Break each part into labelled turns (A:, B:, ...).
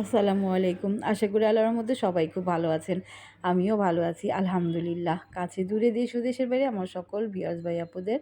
A: আসসালামু আলাইকুম। আশা করি আল্লাহর মধ্যে সবাই খুব ভালো আছেন। আমিও ভালো আছি, আলহামদুলিল্লাহ। কাছে দূরে দেশ ও দেশের বাইরে আমার সকল বিয়াস ভাই আপুদের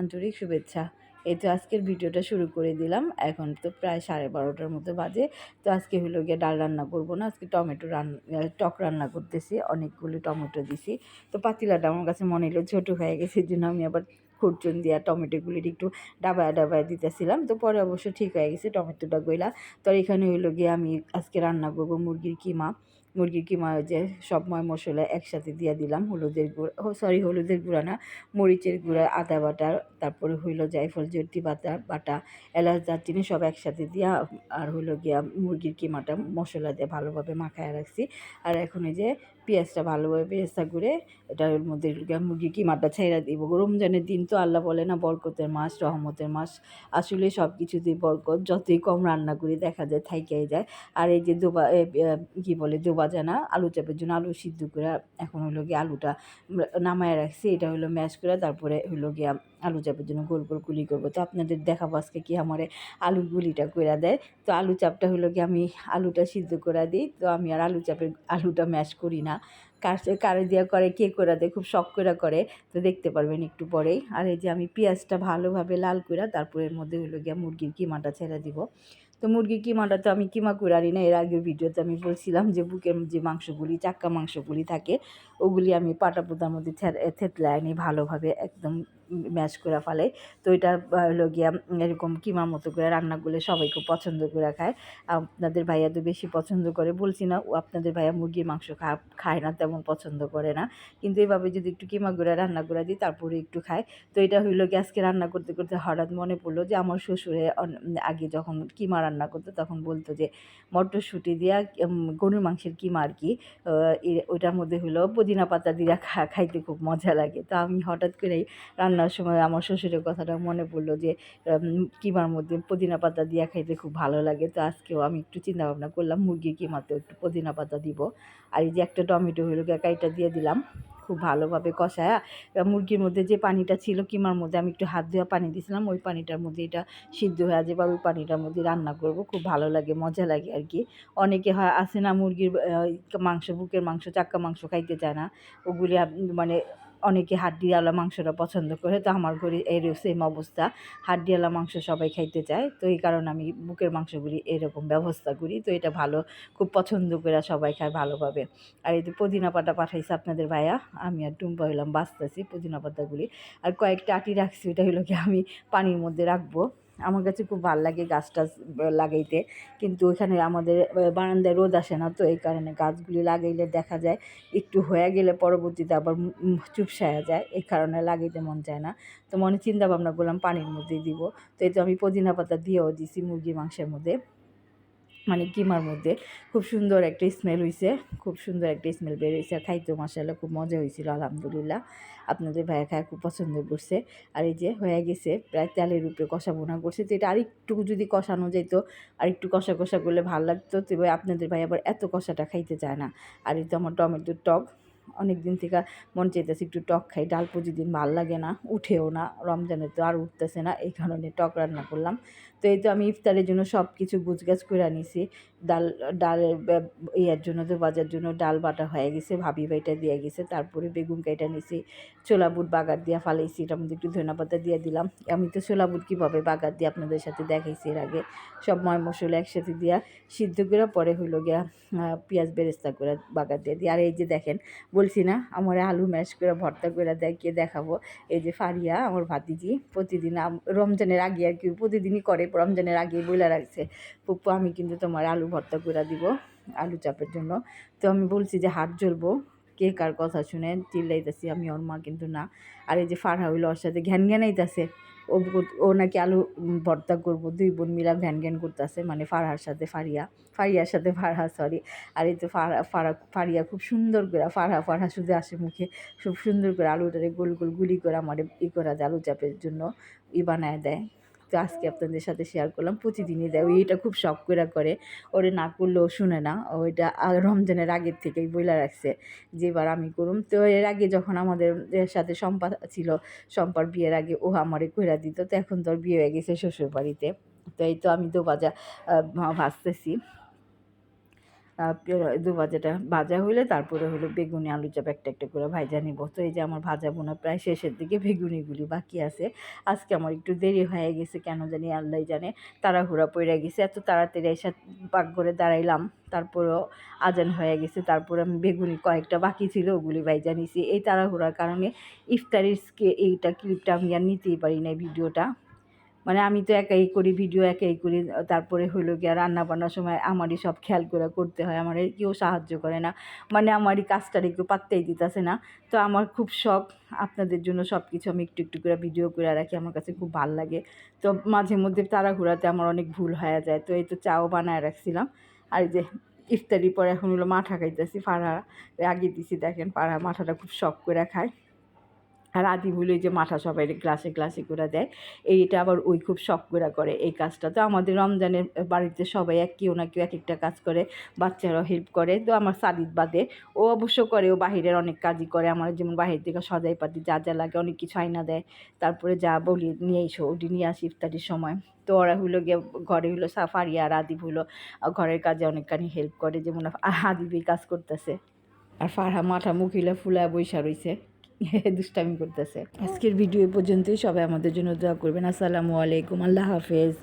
A: আন্তরিক শুভেচ্ছা। এই তো আজকের ভিডিওটা শুরু করে দিলাম। এখন তো প্রায় সাড়ে বারোটার মতো বাজে। তো আজকে হলো গিয়ে ডাল রান্না করব না। আজকে টমেটো রান্না টক রান্না করতেছি। অনেকগুলো টমেটো দিছি। তো পাতিলাটা আমার কাছে মনে হলো ছোটো হয়ে গেছে জন্য আমি আবার খুরচুন দিয়া টমেটোগুলির একটু ডাবায় ডাবায় দিতেছিলাম। তো পরে অবশ্য ঠিক হয়ে গেছে, টমেটোটা গইলা। তো এখানে হইল গিয়ে আমি আজকে রান্না করব মুরগির কিমা। মুরগির কিমা যে সব ময় মশলা একসাথে দিয়ে দিলাম, হলুদের গুঁড়া সরি হলুদের গুঁড়া না, মরিচের গুঁড়া, আদা বাটা, তারপরে হইল জায়ফল জর্তি বাটা বাটা, এলাচ, দারচিনি সব একসাথে দিয়া আর হইল গিয়া মুরগির কিমাটা মশলা দিয়ে ভালোভাবে মাখায় রাখছি। আর এখন এই যে পেঁয়াজটা ভালোভাবে পেঁয়াজটা করে এটার মধ্যে মুরগির কিমাটা ছেড়ে দিব। রমজানের দিন তো আল্লাহ বলে না, বরকতের মাস, রহমতের মাস, আসলে সব কিছুতেই বরকত, যতই কম রান্না করি দেখা যায় থাইকাই যায়। আর এই যে দোবা কী বলে দোবাজানা আলু চাপের জন্য আলু সিদ্ধ করে এখন হলো গিয়ে আলুটা নামায় রাখছি। এটা হলো ম্যাশ করে তারপরে হলো গিয়া আলু চাপের জন্য গোল গোল গুলি করব। তো আপনাদের দেখাবো আজকে কি আমার আলুর গুলিটা করে দেয়। তো আলু চাপটা হলো কি আমি আলুটা সিদ্ধ করে দিই। তো আমি আর আলু চাপের আলুটা ম্যাশ করি না। কার কারে দিয়া করে, কে করে দেয়, খুব শখ করে করে। তো দেখতে পারবেন একটু পরেই। আর এই যে আমি পেঁয়াজটা ভালোভাবে লাল করে তারপর এর মধ্যে হলো গিয়া মুরগির কিমাটা ছেড়ে দিব। তো মুরগির কিমাটা তো আমি কিমা করে আনি না, এর আগের ভিডিওতে আমি বলছিলাম যে বুকের যে মাংসগুলি, চাক্কা মাংসগুলি থাকে, ওগুলি আমি পাটা পোতার মধ্যে থেতলে আনি ভালোভাবে একদম ম্যাশ করে ফেলে। তো এটা হলো গিয়া এরকম কিমার মতো করে রান্না করলে সবাই খুব পছন্দ করে খায়। আপনাদের ভাইয়া তো বেশি পছন্দ করে, বলছি না, ও আপনাদের ভাইয়া মুরগির মাংস খায় না তেমন পছন্দ করে না। কিন্তু এভাবে যদি একটু কিমা করে রান্না করে দিই, তারপরে একটু খায়। তো এটা হইল গ্যাসকে রান্না করতে করতে হঠাৎ মনে পড়ল যে আমার শ্বশুরে আগে যখন কিমা রান্না করতো, তখন বলতো যে, মটরশুঁটি দিয়া গরুর মাংসের কিমা আর কি? ওইটার মধ্যে হলো পুদিনা পাতা দিয়া খাইতে খুব মজা লাগে। তো আমি হঠাৎ করেই রান্নার সময় আমার শ্বশুরের কথাটা মনে পড়ল যে কিমার মধ্যে পুদিনা পাতা দিয়ে খাইতে খুব ভালো লাগে। তো আজকেও আমি একটু চিন্তা ভাবনা করলাম মুরগি কিমাতেও একটু পুদিনা পাতা দিব। আর এই যে একটা টমেটো হলো গাইটা দিয়ে দিলাম। খুব ভালোভাবে কষায়া। মুরগির মধ্যে যে পানিটা ছিল কিমার মধ্যে আমি একটু হাত ধোয়া পানি দিয়েছিলাম ওই পানিটার মধ্যে এটা সিদ্ধ হয়ে আছে, এবার ওই পানিটার মধ্যে রান্না করব। খুব ভালো লাগে, মজা লাগে আর কি। অনেকে হয় আসে না মুরগির মাংস, বুকের মাংস, চাক্কা মাংস খাইতে চায় না। ওগুলি মানে অনেকে হাড্ডিওয়ালা মাংসটা পছন্দ করে, তো আমার ঘরে এর সেম অবস্থা। হাড্ডিওয়ালা মাংস সবাই খাইতে চায়, তো এই কারণে আমি বুকের মাংসগুলি এরকম ব্যবস্থা করি, তো এটা ভালো, খুব পছন্দ করে সবাই খায় ভালোভাবে। আর এই পুদিনা পাতা পাঠাইছে আপনাদের ভাইয়া, আমি আর টুম্পা হইলাম, বাঁচতেছি পুদিনা পাতাগুলি। আর কয়েকটা আটি রাখছি ওটা হলো কি আমি পানির মধ্যে রাখব। আমার কাছে খুব ভালো লাগে গাছ টাছ লাগাইতে। কিন্তু ওইখানে আমাদের বারান্দায় রোদ আসে না তো, এই কারণে গাছগুলি লাগাইলে দেখা যায় একটু হয়ে গেলে পরবর্তীতে আবার চুপসায়া যায়। এই কারণে লাগাইতে মন চায় না। তো মনে চিন্তা ভাবনা করলাম পানির মধ্যে দিব। তো এই তো আমি পুদিনা পাতা দিয়েও দিছি মুরগি মাংসের মধ্যে। মানে কিমার মধ্যে। খুব সুন্দর একটা স্মেল হয়েছে খুব সুন্দর একটা স্মেল বেরিয়েছে আর খাইতো মশালা খুব মজা হয়েছিল আলহামদুলিল্লাহ। আপনাদের ভাইয়া খায়, খুব পছন্দ করছে। আর এই যে হয়ে গেছে, প্রায় তেলের উপরে কষা বোনা করছে। তো এটা আরেকটু যদি কষানো যেত আর একটু কষা কষা করলে ভালো লাগতো। তবে আপনাদের ভাই আবার এত কষাটা খাইতে চায় না। আর এই তো আমার টমেটোর টক। অনেক দিন থেকে মন চাইতেছে একটু টক খাই, ডাল প্রতিদিন ভালো লাগে না, উঠেও না, রমজানে তো আর উঠতেছে না, এই কারণে টক রান্না করলাম। তো এই তো আমি ইফতারের জন্য সব কিছু গুছগাছ করে আনিছি, ডাল, ডালের ইয়ের জন্য তো বাজার জন্য ডাল বাটা হয়ে গেছে, ভাবি বাইটা দিয়ে গেছে, তারপরে বেগুন কাইটা নিছি, ছোলা বুট বাগার দিয়ে ফালাইছি, এটার মধ্যে একটু ধনা পাতা দিয়ে দিলাম। আমি তো ছোলা বুট কীভাবে বাগার দিয়ে আপনাদের সাথে দেখাইছি এর আগে, সব ময় মশলা একসাথে দিয়া সিদ্ধ করে পরে হইল গিয়া পেঁয়াজ বেরেস্তা করে বাগার দিয়ে দিই। আর এই যে দেখেন বলছি না, আমার আলু ম্যাশ করে, ভর্তা করে দেখিয়ে দেখাবো। এই যে ফারিয়া, আমার ভাতিজি, প্রতিদিন রমজানের আগে আর কি, প্রতিদিনই করে, রমজানের আগে বলে রাখছে। পুপ্পু আমি কিন্তু তোমার আলু ভর্তা করে দিব, আলু চাপের জন্য। তো আমি বলছি যে হাত জ্বলবো। কে কার কথা শুনে চিল্লাইতেছি আমি, ওর মা কিন্তু না। আর এই যে ফারহা হইল ওর সাথে ঘ্যান ঘ্যানাইতেছে ও ও নাকি আলু ভর্তা করব, দুই বোন মিলা ঘ্যান ঘ্যান করতেছে মানে ফারহার সাথে ফারিয়া, ফারিয়ার সাথে ফারহা সরি আর এই তো ফারা ফারা ফারিয়া খুব সুন্দর করে, ফারহা ফারহা শুধু আসে মুখে, খুব সুন্দর করে আলুটারে গোল গোল গুলি করে আমার ই করা যায়, আলু চাপের জন্য ই বানায় দেয়। তো আজকে আপনাদের সাথে শেয়ার করলাম, প্রতিদিনই দেয়। এটা খুব শখ করে করে। ওরে না করলেও শুনে না। ওইটা রমজানের আগের থেকেই বইলা রাখছে যে, এবার আমি করুম। তো এর আগে যখন আমাদের সাথে সম্পা ছিল সম্পার বিয়ের আগে ও আমারে কইরা দিত। তো এখন তো বিয়ে হয়ে গেছে শ্বশুর বাড়িতে তো এই তো আমি দো বাজা ভাজতেছি দু ভাজাটা ভাজা হইলে তারপরে হলো বেগুনি আলু চাপ একটা একটা করে ভাজা নিব। তো এই যে আমার ভাজা বোনা প্রায় শেষের দিকে বেগুনিগুলি বাকি আছে। আজকে আমার একটু দেরি হয়ে গেছে, কেন জানি আল্লাহ জানে। তাড়াহুড়া পড়ে গেছে, এত তাড়াতাড়ি এসে পাক করে দাঁড়াইলাম। তারপরেও আজান হয়ে গেছে, তারপরে আমি বেগুনি কয়েকটা বাকি ছিল, ওগুলি ভাইজা নিছি। এই তাড়াহুড়ার কারণে ইফতারিসকে এইটা ক্লিপটা আমি আর নিতেই পারি না ভিডিওটা। মানে আমি তো একাই করি, ভিডিও একাই করি, তারপরে হলো গিয়ে রান্না বান্নার সময় আমারই সব খেয়াল করে করতে হয়, আমার কেউ সাহায্য করে না। মানে আমারই কাজটারে কেউ পাত্তাই দিতেছে না। তো আমার খুব শখ, আপনাদের জন্য সব কিছু আমি একটু একটু করে ভিডিও করে রাখি, আমার কাছে খুব ভালো লাগে। তো মাঝে মধ্যে তাড়াহুড়াতে আমার অনেক ভুল হয়ে যায়, তো এই তো চাও বানায় রাখছিলাম। আর যে ইফতারি পরে এখন হলো মাঠা খাইতেছি, ফাড়া আগে দিছি, দেখেন পাড়া মাঠাটা খুব শখ করে খায়। আর আদি ভুলে যে মাথা সবাই গ্লাসে গ্লাসে করে দেয়, এইটা আবার ওই খুব শখ করে করে এই কাজটা। তো আমাদের রমজানের বাড়িতে সবাই এক কেউ না কেউ এক একটা কাজ করে, বাচ্চারাও হেল্প করে। তো আমার সাদিদ বাদে, ও অবশ্য করে, ও বাহিরের অনেক কাজই করে। আমার যেমন বাহির থেকে সজাই পাতি যা যা লাগে অনেক কিছু আইনা দেয়। তারপরে যা বলি নিয়ে এসো, ওটি নিয়ে আসি ইফতারির সময়। তো ওরা হলো গিয়ে, ঘরে হলো সাফারিয়া আর আদিব হলো ঘরের কাজে অনেকখানি হেল্প করে, যেমন আদিব কাজ করতেছে। আর ফারহা মাথা মুখিলা ফুলা বৈশা রয়েছে দুষ্টামি করতেছে। আজকের ভিডিও পর্যন্তই। সবাই আমাদের জন্য দোয়া করবেন। আসসালামু আলাইকুম। আল্লাহ হাফেজ।